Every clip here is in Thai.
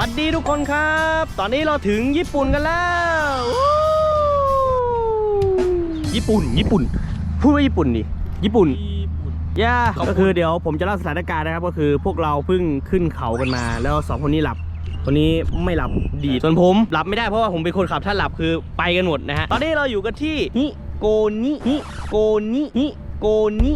วัสดีทุกคนครับ ตอนนี้เราถึงญี่ปุ่นกันแล้ววู้ญี่ปุ่น ญี่ปุ่น พูดว่าญี่ปุ่นดิ ญี่ปุ่น ย่า ก็คือเดี๋ยวผมจะเล่าสถานการณ์นะครับ ก็คือพวกเราเพิ่งขึ้นเขากันมา แล้วสองคนนี้หลับ คนนี้ไม่หลับดีดส่วนผมหลับไม่ได้เพราะว่าผมเป็นคนขับ ถ้าหลับคือไปกันหมดนะฮะ ตอนนี้เราอยู่กันที่ฮิโกนิฮิโกนิฮิโกนิ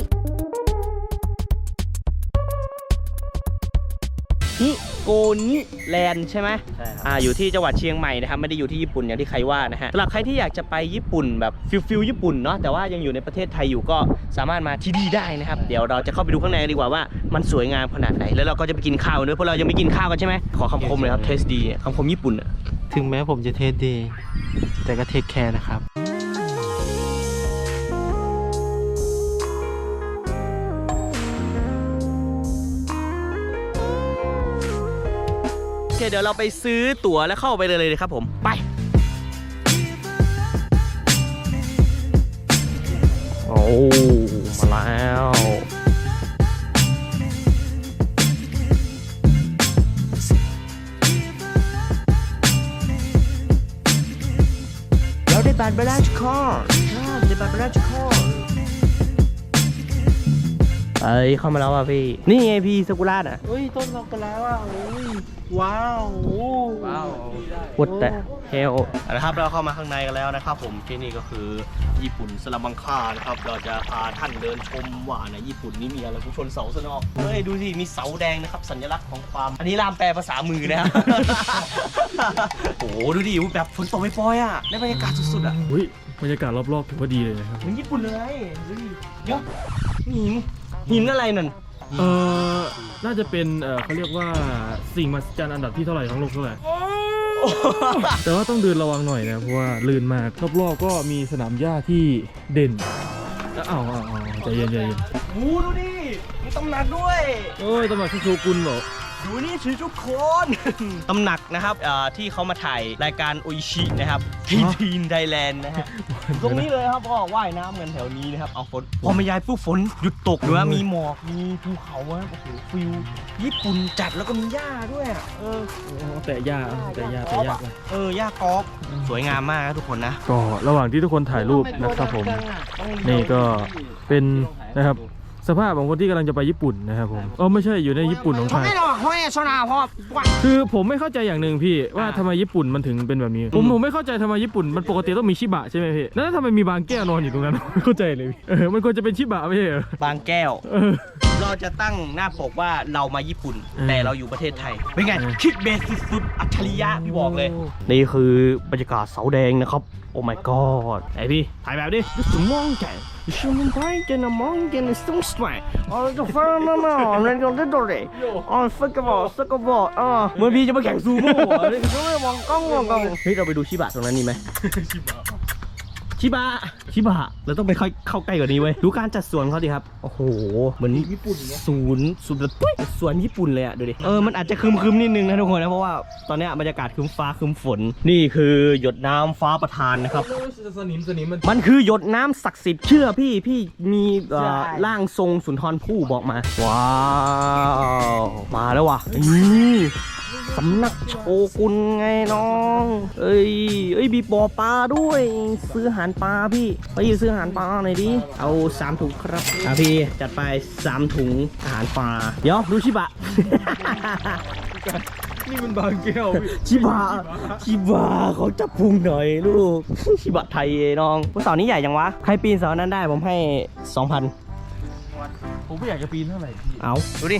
ฮิโกนิแลนด์ใช่ไหมใช่ครับอ่าอยู่ที่จังหวัดเชียงใหม่นะครับไม่ได้อยู่ที่ญี่ปุ่นอย่างที่ใครว่านะฮะสำหรับใครที่อยากจะไปญี่ปุ่นแบบฟิลฟิลญี่ปุ่นเนาะแต่ว่ายังอยู่ในประเทศไทยอยู่ก็สามารถมาที่นี่ได้นะครับเดี๋ยวเราจะเข้าไปดูข้างในกันดีกว่าว่ามันสวยงามขนาดไหนแล้วเราก็จะไปกินข้าวด้วยเพราะเรายังไม่กินข้าวกันใช่ไหมขอคำคมเลยครับเทสดีคำคมญี่ปุ่นอะถึงแม้ผมจะเทสดี แต่ก็เทคแคร์นะครับ เคเดี๋ยวเราไปซื้อตั๋วแล้วเข้าไปเลยเลยครับผมไปโอ้มาแล้วเราได้บัตรบราชคอร์ได้บัตรบราชคอร์ เอ้ยเข้ามาแล้วอะพี่ นี่ไงพี่สกุระอะเฮ้ยต้นลองกันแล้วอะโอ้ยว้าวโอ้ว้าว What the hell นะครับเราเข้ามาข้างในกันแล้วนะครับ ผมที่นี่ก็คือญี่ปุ่นสลามังคานะครับเราจะพาท่านเดินชมว่าในญี่ปุ่นนี้มีอะไรผู้ชนเสาสนอกเฮ้ยดูสิมีเสาแดงนะครับ สัญลักษณ์ของความ อันนี้รามแปลภาษามือนะครับโอ้โหดูดิแบบฝนตกไม่ปล่อยๆอะได้บรรยากาศสุดๆอะอุ้ยบรรยากาศรอบๆถือว่าดีเลยนะครับเหมือนญี่ปุ่นเลยดูดิเดี๋ยวหิน หินอะไรนั่นเอ่อน่าจะเป็นเอ่อเขาเรียกว่าสิ่งมหัศจรรย์อันดับที่เท่าไหร่ของโลกเท่าไหร่แต่ว่าต้องเดินระวังหน่อยนะเพราะว่าลื่นมากรอบๆก็มีสนามหญ้าที่เด่นแล้วอ้าวอ้าวอ้าวใจเย็นใจเย็นโอ้โหดูดิมีตำหนักด้วย โอ้ยตำรวจที่โชกุนบอก ดูนี่สิทุกคน ตำหนักนะครับเอ่อที่เขามาถ่ายรายการโออิชินะครับทีทีนไทยแลนด์นะฮะ ตรงนี้เลยครับก็ว่ายน้ำกันแถวนี้นะครับเอาฝนพอมายายปุ๊บฝนหยุดตกด้วยมีหมอกมีภูเขาอะโอ้โหฟิลญี่ปุ่นจัดแล้วก็มีหญ้าด้วยอะเออโอ้แต่หญ้าแต่หญ้าแต่หญ้าเออหญ้ากอล์ฟสวยงามมากนะทุกคนนะ ก็ระหว่างที่ทุกคนถ่ายรูปนะครับผม นี่ก็เป็นนะครับ สภาพของคนที่กำลังจะไปญี่ปุ่นนะครับผมเออไม่ใช่อยู่ในญี่ปุ่นของไทยไม่หรอกห้อยชนาพ่อคือผมไม่เข้าใจอย่างหนึ่งพี่ว่าทำไมญี่ปุ่นมันถึงเป็นแบบนี้ ผมผมไม่เข้าใจทำไมญี่ปุ่นมันปกติต้องมีชิบะใช่ไหมพี่แล้วทำไมมีบางแก้วนอนอยู่ตรงนั้นไม่เข้าใจเลยพี่เออมันควรจะเป็นชิบะไม่ใช่เหรอบางแก้ว เออเราจะตั้งหน้าปกว่าเรามาญี่ปุ่นเออแต่เราอยู่ประเทศไทย เป็นไงเออคิดเบสสุดๆอัจฉริยะพี่บอกเลย นี่คือบรรยากาศเสาแดงนะครับ โอ้ my god ไหนพี่ ถ่ายแบบดิดูสมองแกฉันไปจะนมองแกในสงสัยอ๋อจะฟังมามาเรียนกันได้ตัวเลยอ๋อสกบอสกบออ๋อเหมือนพี่จะมาแข่งซูโม่อะเฮ้ยมองกล้องมองกล้องเฮ้ยเราไปดูชิบะตรงนั้นนี่ไหม ชิบะ ชิบะเราต้องไปเข้าเข้าใกล้กว่านี้เว้ยดูการจัดสวนเขาดิครับโอ้โหเหมือนญี่ปุ่นศูนย์ศูนย์แบบปุ๊ยสวนญี่ปุ่นเลยอะดูดิเออมันอาจจะครึมๆนิดนึงนะทุกคนนะเพราะว่าตอนเนี้ยบรรยากาศครึมฟ้าครึมฝนนี่คือหยดน้ำฟ้าประทานนะครับ สนิมสนิมมัน มันคือหยดน้ำศักดิ์สิทธิ์เชื่อพี่พี่มีเอ่อร่างทรงสุนทรภู่บอกมา ว้าว มาแล้วว่ะนี่ สำนักโชกุนไงน้อง เอ้ย เอ้ยมีบ่อปลาด้วย ซื้ออาหารปลาพี่ ไปซื้ออาหารปลาหน่อยดิ เอาสามถุงครับอะพี่จัดไปสามถุงอาหารปลา เดี๋ยวดูชิบะ นี่มันบางแก้วพี่ชิบะ ชิบะเขาจับพุงหน่อยลูก ชิบะไทยเอ้น้องเสานี้ใหญ่จังวะ ใครปีนเสานั้นได้ผมให้2,000ผมไม่อยากจะปีนเท่าไหร่พี่ เอาดูดิ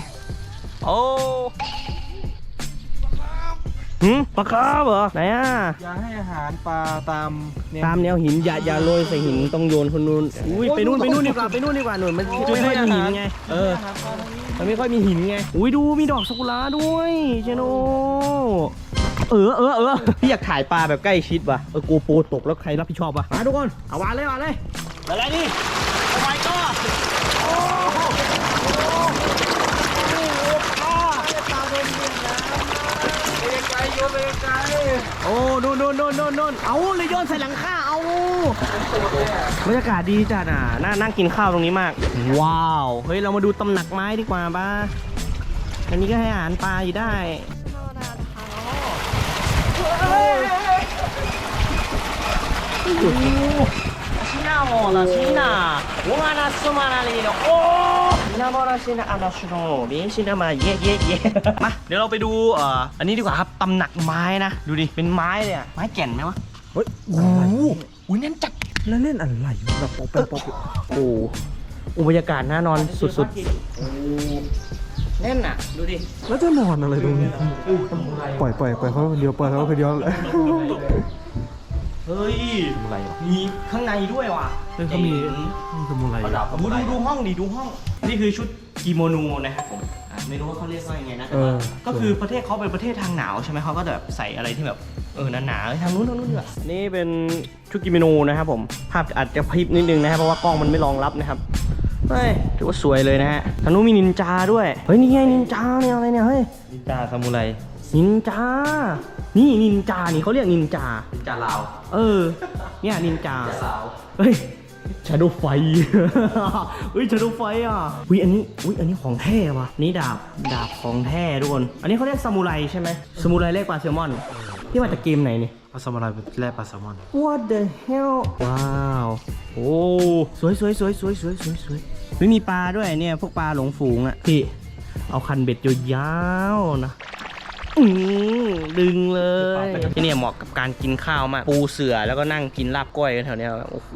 โอ้ หืมปลาคาร์ฟเหรอไหนอะอย่าให้อาหารปลาตามแนว ตามแนวหินอย่าอย่าโรยใส่หินต้องโยนคนนู้นอุ้ยไปนู่นไปนู่นดีกว่าไปนู่นดีกว่าหนุนมันไม่ค่อยมีหินไงเอออาหารปลาทางนี้มันไม่ค่อยมีหินไง อุ้ยดูมีดอกซากุระด้วยเจโนเออเออเออพี่อยากถ่ายปลาแบบใกล้ชิดว่ะเออโกโปรตกแล้วใครรับผิดชอบวะมาทุกคน เอาวานเลยวานเลย อะไรนี่โอ้ my god โอ้ โยนไปไกลโอ้น่นน่นน่นโน่นเอาเลยโยนใส่หลังคาเอาบรรยากาศดีจ้ดอะน่านั่งกินข้าวตรงนี้มาก ว้าว เฮ้ย เรามาดูตำหนักไม้ดีกว่าบ้าอันนี้ก็ให้อาหารปลาอยู่ได้อชินาโมนะชินาโอมานาสุมานาลีโอ นามอราชินาอาราชโนมีชินามาเย่เย่เย่มาเดี๋ยวเราไปดูเอ่ออันนี้ดีกว่าครับตำหนักไม้นะดูดิเป็นไม้เลยอะไม้แก่นไหมวะเฮ้ยโอ้โหอุ้ยแน่นจัดแล้วเล่นอะไรแบบป๊อปป๊อปโอ้อุบรรยากาศน่านอนสุดๆแน่นอะดูดิแล้วจะนอนอะไรตรงนี้ปล่อยปล่อยปล่อยเขาคนเดียวปล่อยเขาเดียวเลยเฮ้ยมีข้างในด้วยว่ะเฮ้ยเขามีมีสมุไรดูดูดูห้องดิดูห้อง นี่คือชุดกิโมโนนะครับผมอะไม่รู้ว่าเขาเรียกว่ายังไงนะแต่ว่าก็คือประเทศเขาเป็นประเทศทางหนาวใช่ไหมเขาก็จะแบบใส่อะไรที่แบบเออหนาๆเออทางนู้นทางนู้นดีกว่านี่เป็นชุดกิโมโนนะครับผมภาพอาจจะพริบนิดนึงนะครับเพราะว่ากล้องมันไม่รองรับนะครับเฮ้ยถือว่าสวยเลยนะฮะทางนู้นมีนินจาด้วยเฮ้ยนี่ไงนินจาเนี่ยอะไรเนี่ยเฮ้ย นินจาซามูไรนินจา นี่นินจา นี่เขาเรียกนินจา นินจาลาว เออ เนี่ยนินจา เฮ้ย ชาโดไฟ เฮ้ยชาโดไฟอะอุ้ยอันนี้อุ้ยอันนี้ของแท้ว่ะ นี่ดาบ ดาบของแท้ทุกคน อันนี้เขาเรียกซามูไรใช่ไหมซามูไรเรียกปลาแซลมอน ที่มาจากเกมไหนนี่ปลาซามูไรเป็นแร่ปลาแซลมอน What the hell ว้าว โอ้สวยสวยสวยสวยสวยสวยสวยไม่มีปลาด้วยเนี่ย พวกปลาหลงฝูงอะพี่ เอาคันเบ็ดยาวๆนะ อืมดึงเลยที่เนี่ยเหมาะกับการกินข้าวมาก ปูเสือแล้วก็นั่งกินลาบก้อยกันแถวเนี้ยโอ้โห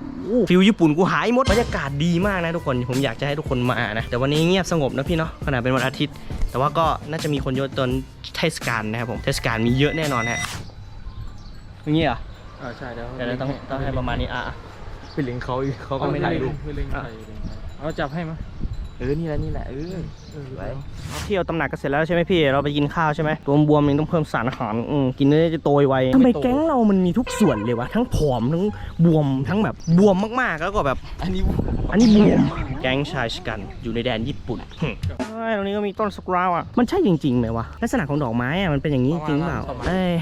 ฟิลญี่ปุ่นกูหายหมดบรรยากาศดีมากนะทุกคนผมอยากจะให้ทุกคนมานะ แต่วันนี้เงียบสงบนะพี่เนาะขนาดเป็นวันอาทิตย์ แต่ว่าก็น่าจะมีคนเยอะตอนเทศกาลนะครับผมเทศกาลมีเยอะแน่นอนฮะอย่างงี้เหรออ่าใช่เดี๋ยวเดี๋ยวเราต้องต้องให้ประมาณนี้อะอะไปเลี้ยงเขาอีกเขาก็เอาไม่ไม่ถ่าได้ยรูปไปเลี้ยงใครเอาจับให้มั้ย เออ นี่แหละ นี่แหละ เออไปเที่ยวตำหนักกันเสร็จแล้วใช่ไหมพี่ เราไปกินข้าวใช่ไหมตัวบวมๆยังต้องเพิ่มสารอาหารอืมกินเนื้อจะโตไวทำไมแก๊งเรามันมีทุกส่วนเลยวะ ทั้งผอม ทั้งบวม ทั้งแบบบวมมากๆ แล้วก็แบบ อันนี้อันนี้บวม แก๊งชายชะกัน อยู่ในแดนญี่ปุ่นหึใช่ตรงนี้ก็มีต้นสกราวอะ มันใช่จริงๆไหมวะ ลักษณะของดอกไม้อะ มันเป็นอย่างนี้จริงเปล่าเอ้ย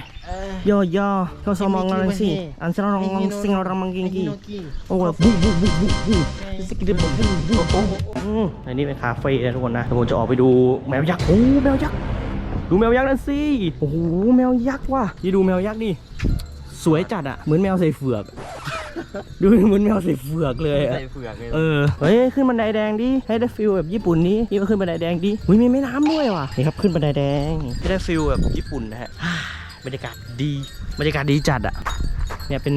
ย่อย่อโทโซมองลังสิอันเซรองลังสิงรามังกิงกีโอ้แบบบุบุบุบุบุสกิดบุบุบุโอ้โหอืมอันนี้เป็นคาเฟ่นะทุกคนนะเดี๋ยวผมจะออกไปดูแมวยักษ์โอ้แมวยักษ์ดูแมวยักษ์นั่นสิโอ้โหแมวยักษ์ว่ะนี่ดูแมวยักษ์ดิสวยจัดอะเหมือนแมวใส่เฟือก ดูเหมือนแมวใส่เฟือกเลยอะใส่เฟือกเลยเออเฮ้ยขึ้นบันไดแดงดิให้ได้ฟิลแบบญี่ปุ่นนี้นี่ก็ขึ้นบันไดแดงดิอุ้ยมีแม่น้ำด้วยว่ะนี่ครับขึ้นบันไดแดงให้ได้ฟิลแบบญี่ปุ่นนะฮะ บรรยากาศดี บรรยากาศดีจัดอะเนี่ยเป็น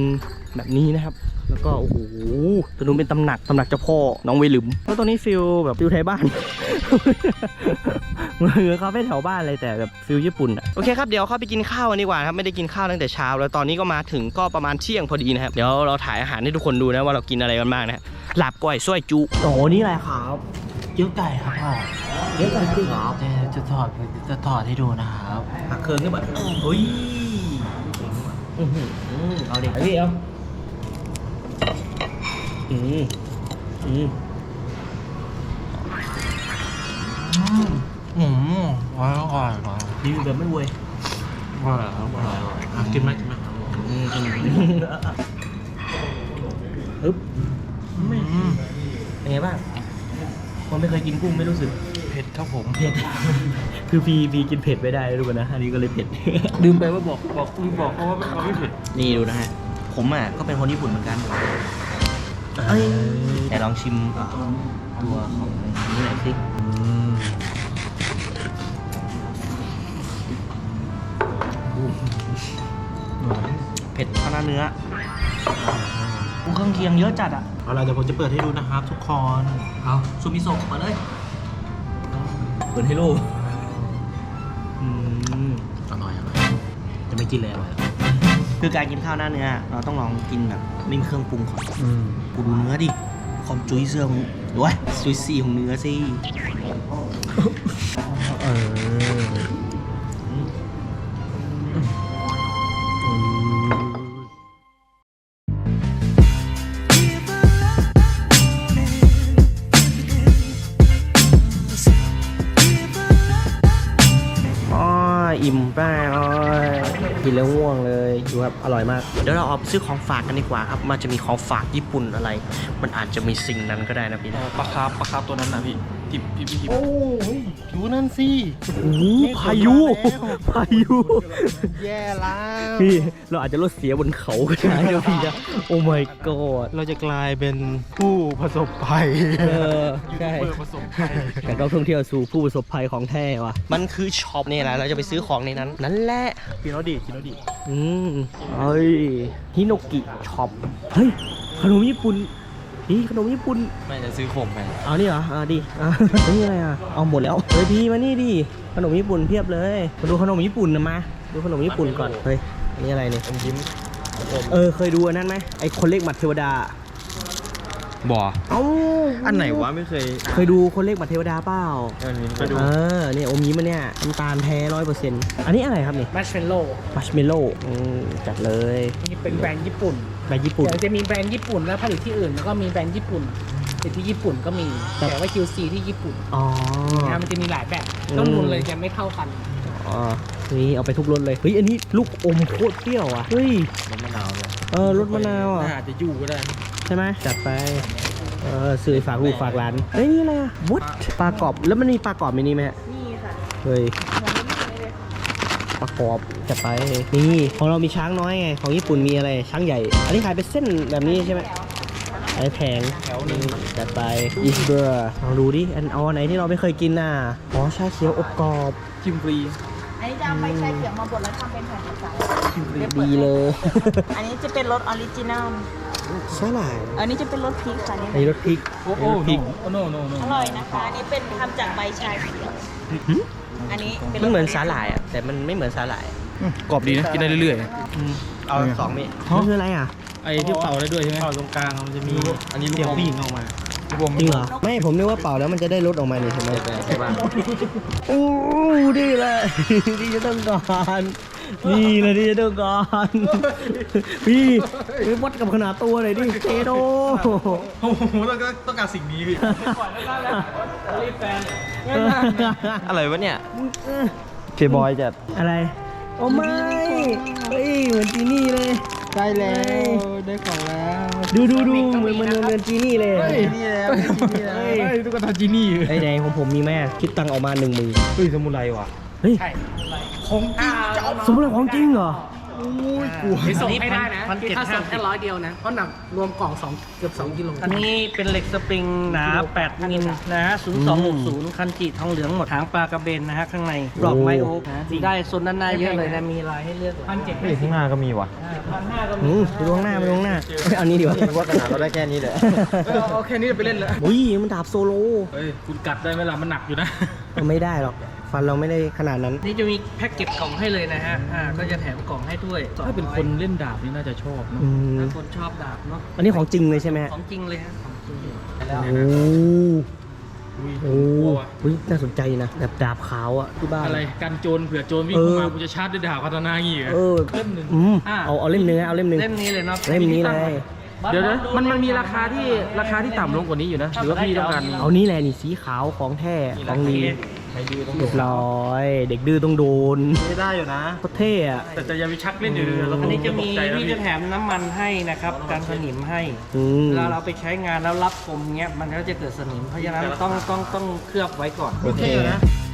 แบบนี้นะครับ แล้วก็โอ้โหตัวนู้นเป็นตำหนักตำหนักเจ้าพ่อ น้องเวลืมแล้วตัวนี้ฟิลแบบฟิลไทยบ้าน เหมือนเคาเฟ่แถวบ้านเลยแต่แบบฟิลญี่ปุ่นอะโอเคครับเดี๋ยวเข้าไปกินข้าวกันดีกว่านครับไม่ได้กินข้าวตั้งแต่เช้า แล้วตอนนี้ก็มาถึงก็ประมาณเที่ยงพอดีนะครับ เดี๋ยวเราถ่ายอาหารให้ทุกคนดูนะว่าเรากินอะไรกันบ้างนะหลาบก้อยส้วยจุโอ้นี่อะไรครับ เกี๊ยวไก่ครับพ่อเยอะกันจริงเหรอจะจะถอดจะถอดให้ดูนะครับผักเคิร์นก็แบบเฮ้ยอื้อหือเอาดิพี่เอาอืมอืมอืมอร่อยอร่อยอร่อยรีวิวแบบไม่เว้ยอร่อยอร่อยอร่อยอะกินไหมกินไหมอืมกินฮึบอืมเป็นไงบ้าง คนไม่เคยกินกุ้งไม่รู้สึกเผ็ดครับผมเผ็ด คือพีพีกินเผ็ดไม่ได้ทุกคนนะอันนี้ก็เลยเผ็ด ลืมไปว่าบอกบอกลืมบอกเขาว่าเขาไม่เผ็ดนี่ดูนะฮะ ผมอะก็เป็นคนญี่ปุ่นเหมือนกันเอ้ยแต่ลองชิมตัวของนี่หน่อยสิเผ็ดข้าวหน้าเนื้ออู้ เครื่องเคียงเยอะจัดอะเอาล่ะเดี๋ยวผมจะเปิดให้ดูนะครับ ทุกคนเอาซูมิโซะมาเลยเปิดให้โลอืมอร่อยอร่อยจะไม่กินเลยอร่อยคือการกินข้าวหน้าเนื้อเราต้องลองกินแบบไม่มีเครื่องปรุงก่อนอืมกูดูเนื้อดิความจุยเสื้อของดูวะจุยซี่ของเนื้อสิ เอออ๋ ออิ่มแป้เลยกินแล้วง่วงเลยดูครับอร่อยมาก เดี๋ยวเราออกไปซื้อของฝากกันดีกว่าครับ มันจะมีของฝากญี่ปุ่นอะไร มันอาจจะมีสิ่งนั้นก็ได้นะพี่นะปลาคาร์ฟปลาคาร์ฟตัวนั้นนะพี่ทิปทิปทิปโอ้ยดูนั่นสิโอ้โหพายุ พายุ แย่แล้วพี่ เราอาจจะรถเสียบนเขาก็ได้นะพี่นะโอ้ my god เราจะกลายเป็นผู้ประสบภัยเออใช่เปิดผสมไทยแต่นักท่องเที่ยวสู่ผู้ประสบภัยของแท้ว่ะ มันคือช็อปนี่แหละ เราจะไปซื้อของในนั้น นั่นแหละกินแล้วดีกินแล้วดีอืมเฮ้ยฮิโนกิช็อป เฮ้ย ขนมญี่ปุ่น นี่ขนมญี่ปุ่นไม่จะซื้อข่มไปเอานี่เหรออ่าดิอะนี่อะไรอะเอาหมดแล้วเฮ้ยพี่มานี่ดิขนมญี่ปุ่นเพียบเลยมาดูขนมญี่ปุ่นนะมาดูขนมญี่ปุ่นก่อนเฮ้ยอันนี้อะไรเนี่ยอมยิ้มเออเคยดูอันนั้นไหมไอคนเลขหมัดเทวดาบ่อเอ้าอันไหนวะไม่เคย เคยดูคนเลขหมัดเทวดาเปล่าเออนี่ไปดูเออเนี่ยอมยิ้มอันเนี่ยน้ำตาลแท้ร้อยเปอร์เซ็นต์อันนี้อะไรครับนี่มัชเฟลโล่มัชเมลโล่จัดเลยนี่เป็นแบรนด์ญี่ปุ่น แบรนด์ญี่ปุ่น เดี๋ยวจะมีแบรนด์ญี่ปุ่นแล้วผลิตที่อื่น แล้วก็มีแบรนด์ญี่ปุ่นผลิตที่ญี่ปุ่นก็มีแต่แต่ว่า QC ที่ญี่ปุ่นอ๋อ นะมันจะมีหลายแบบอืมต้นทุนเลยจะไม่เท่ากัน อ๋อนี่เอาไปทุกรสเลย เฮ้ย อันนี้ลูกอมโคตรเปรี้ยวอะ เฮ้ยน้ำมะนาวเลยเออรสมะนาวอะ น่าจะอยู่ก็ได้ใช่ไหมจัดไป เออซื้อฝากลูกฝากหลานเฮ้ย นี่อะไรอะวุดปลากรอบ แล้วมันมีปลากรอบในนี้ไหมฮะ นี่ค่ะ เฮ้ยเหมือนไม่มีเลย ปลากรอบจัดไปนี่ของเรามีช้างน้อยไงของญี่ปุ่นมีอะไรช้างใหญ่ อันนี้ขายเป็นเส้นแบบนี้ใช่ไหมไอ้แพงแถวนึงจัดไปอีสเบอร์ลองดูดิอันเอาอันไหนที่เราไม่เคยกินน่ะอ๋อชาเขียวอบกรอบชิมฟรีอันนี้จะเอาไปใช้เขียวมาบดแล้วทำเป็นแผ่นภาษาดีเลย อันนี้จะเป็นรสออริจินัล ใช่หลายอันนี้จะเป็นรสพริกค่ะนี่อันนี้รสพริกโอ้โหรสพริกโนโนโนอร่อยนะคะอันนี้เป็นทำจากใบชาเขียวอันนี้เป็นรสมันเหมือนสาหร่ายอะแต่มันไม่เหมือนสาหร่ายกรอบดีนะกินได้เรื่อยเอาสองเม็ดมันคืออะไรอะๆไอ้ที่เป่าได้ด้วยใช่ไหมเป่าตรงกลางมันจะมีอันนี้ลูกผู้หญิงออกมาจริงเหรอไม่ผมนึกว่าเป่าแล้วมันจะได้รสออกมานี่ใช่ไหมใช่ป่ะโอ้ดีเลยดีจะต้องก่อน นี่เลยดีจะต้องก่อนพี่ไปวัดกับขนาดตัวหน่อยดิเจโดโอ้โหต้องต้องการสิ่งนี้พี่อะไรวะเนี่ยเจบอยจัดอะไรโอ้ไม่เฮ้ยเหมือนจีนี่เลยได้แล้วได้ของแล้ว ดูดูดูเหมือนเหมันเหมือนจีนี่เลยนี่แล้วนี่แล้วเฮ้ยเฮ้ยตุ๊กตาจีนี่ไอ้แดงของผมมีแม่คิดตังค์ออกมาหนึ่งหมื่นเฮ้ยสมุไรว่ะ เฮ้ย ใช่ของจริงสมมติของจริงเหรอไปส่งให้ได้นะคือถ้าส่งแค่ร้อยเดียวนะ เพราะหนักรวมกล่องสองเกือบ2กิโล อันนี้เป็นเหล็กสปริงหนา 8 มิลนะฮะ0260 คันจิทองเหลืองหมดหางปลากระเบนนะฮะ ข้างในปลอกไม้โอ๊กนะได้โซนด้านหน้าเยอะเลยนะ มีลายให้เลือกหลายพันเจ็ดเฮ้ยข้างหน้าก็มีว่ะพันห้าก็อืมีมไปดูข้างหน้าไปดูข้างหน้าเอ้ยเอานี้ดีกว่าว่าขนาดเราได้แค่นี้เลยเอาแค่นี้ไปเล่นแล้วอุ้ยมันดาบโซโล เฮ้ย คุณกัดได้ไหมล่ะ มันหนักอยู่นะ ไม่ได้หรอก ฟันเราไม่ได้ขนาดนั้น นี่จะมีแพ็กเก็บกล่องให้เลยนะฮะ อ่า ก็จะแถมกล่องให้ด้วยถ้าเป็นคนเล่นดาบนี่น่าจะชอบเนอะอืม ถ้าคนชอบดาบเนาะ อันนี้ของจริงเลยใช่ไหมฮะของจริงเลยฮะ ของจริงโอ้โหอุ้ยน่าสนใจนะแบบดาบขาวอะที่บ้าน อะไรกันโจรเผื่อโจรวิ่งเออเข้ามากูจะชาร์จด้วยดาบคาตานางี้เหรอ เออเล่มหนึ่ง อืมเอาเอาเล่มหนึงนะเอาเล่มหนึงเล่มนี้เลยเนาะเล่มนี้เลย เดี๋ยวนะมันมันมีราคาที่ราคาที่ต่ำลงกว่านี้อยู่นะ หรือว่าพี่ต้องการ เอานี่แหละนี่สีขาวของแท้ของดีเรียบร้อย เด็กดื้อต้องโดนไม่ได้อยู่นะ โคตรเท่อะแต่จะอย่าไปชักเล่นเดี๋ยวเราอันนี้จะมีตกใจนะพี่จะแถมน้ำมันให้นะครับการสนิมให้อืม เวลาเราไปใช้งานแล้วรับคมเงี้ยมันก็จะเกิดสนิมเพราะฉะนั้นต้องต้องต้องเคลือบไว้ก่อน โอเคนะเมื่อกี้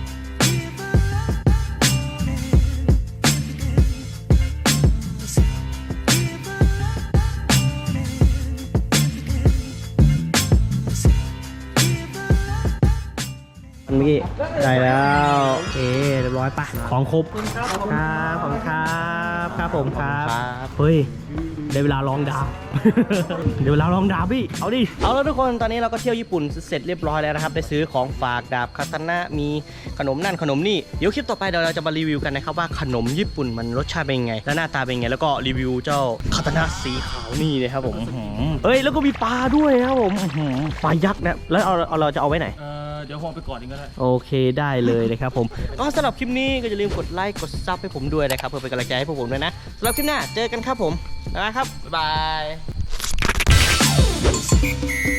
ได้แล้วโอเคเรียบร้อยปะของครบครับขอบคุณครับครับผมครับครับเฮ้ยได้เวลาลองดาบ เดี๋ยวเวลาลองดาบพี่ เอาดิ เอาแล้วทุกคน ตอนนี้เราก็เที่ยวญี่ปุ่นเสร็จเรียบร้อยแล้วนะครับ ได้ซื้อของฝากดาบคาตานะมีขนมนั่นขนมนี่ เดี๋ยวคลิปต่อไปเดี๋ยวเราจะมารีวิวกันนะครับว่าขนมญี่ปุ่นมันรสชาติเป็นยังไง และหน้าตาเป็นยังไง แล้วก็รีวิวเจ้าคาตานะสีขาวนี่นะครับผมอื้อหือเอ้ย แล้วก็มีปลาด้วยนะครับผมอื้อหือปลายักษ์นะ แล้วเอาเอาเราจะเอาไว้ไหน เออเดี๋ยวผมเอาไปก่อนอีกก็ได้ โอเคได้เลยนะครับผมก็สำหรับคลิปนี้ก็อย่าลืมกดไลค์กดซับให้ผมด้วยนะครับเพื่อเป็นกำลังใจให้พวกผมด้วยนะสำหรับคลิปหน้าเจอกันครับผมบ๊ายบายครับบ๊ายบาย